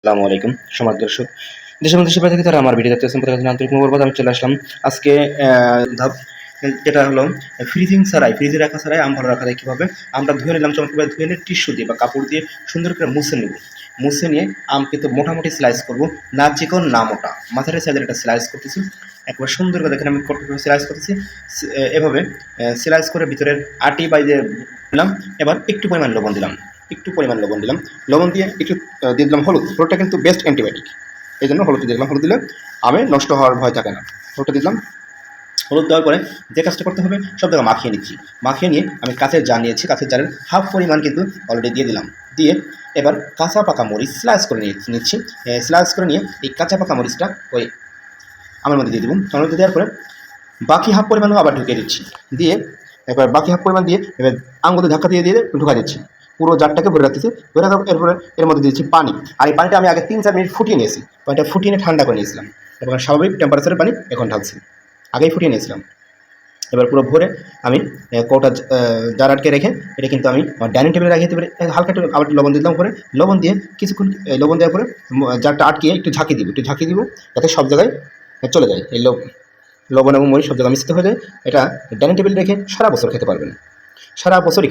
আসসালামু আলাইকুম, সমাজ দর্শক। দেশের মধ্যে সেবা থেকে তারা আমার ভিডিও প্রথমে জানাতে আন্তরিক মোবারকবাদ আমি চলে আসলাম আজকে ধাপ, যেটা হলো ফ্রিজিং ছাড়াই ফ্রিজে রাখা ছাড়াই আম ভালো রাখা যায় কীভাবে? আমরা ধুয়ে নিলাম চমৎকার ধুয়ে নিয়ে টিস্যু দিয়ে বা কাপড় দিয়ে সুন্দর করে মুছে নেব। মুছে নিয়ে আম কিন্তু মোটামুটি স্লাইস করব, না চিকন না মোটা। মাথার সাইজের একটা স্লাইস করতেছি। একবার সুন্দর করে দেখেন, আমি স্লাইস করতেছি। এভাবে স্লাইস করে ভিতরের আটি বাইরে দিলাম, এবার একটু পরিমাণ লবণ দিলাম। একটু পরিমাণ লবণ দিলাম। লবণ দিয়ে একটু দিয়ে দিলাম হলুদ। হলুদটা কিন্তু বেস্ট অ্যান্টিবায়োটিক এই জন্য হলুদ দিয়ে দিলাম, হলুদ দিলে আমে নষ্ট হওয়ার ভয় থাকে না। হলুদটা দিলাম। হলুদ দেওয়ার পরে যে কাজটা করতে হবে, সব জায়গায় মাখিয়ে নিচ্ছি। মাখিয়ে নিয়ে আমি কাঁচের জার নিয়েছি, কাঁচের জারের হাফ পরিমাণ কিন্তু অলরেডি দিয়ে দিলাম। দিয়ে এবার কাঁচা পাকা মরিচ স্লাইস করে নিচ্ছি। স্লাইস করে নিয়ে এই কাঁচা পাকা মরিচটা ওই আমার মধ্যে দিয়ে দেবো। আমার মধ্যে দেওয়ার পরে বাকি হাফ পরিমাণও আবার ঢুকিয়ে দিচ্ছি। দিয়ে এবার বাকি হাফ পরিমাণ দিয়ে এবার আঙুলে ধাক্কা দিয়ে দিয়ে ঢুকা দিচ্ছি। পুরো জারটাকে ভরে রাখতেছি, ভরে রাখার এরপরে এর মধ্যে দিয়েছি পানি। আর এই পানিটা আমি আগে তিন চার মিনিট ফুটিয়ে নিয়েছি। পানিটা ফুটিয়ে নিয়ে ঠান্ডা করে নিয়েছিলাম। এবং স্বাভাবিক টেম্পারেচারের পানি এখন ঢালছি। আগেই ফুটিয়ে নিয়েছিলাম। এবার পুরো ভরে আমি কৌটা জার আটকে রেখে এটা কিন্তু আমি ডাইনিং টেবিলে দিতে পারি। হালকা একটু, আবার লবণ দিলাম পরে লবণ দিয়ে কিছুক্ষণ লবণ দেওয়ার পরে জারটা আটকিয়ে একটু ঝাঁকি দিব। একটু ঝাঁকি দিব যাতে সব জায়গায় চলে যায়। এই লবণ এবং মরিচ সব জায়গায় মিশ্রিত হয়ে যায়। এটা ডাইনিং টেবিল রেখে সারা বছর খেতে পারবেন। সারা বছরই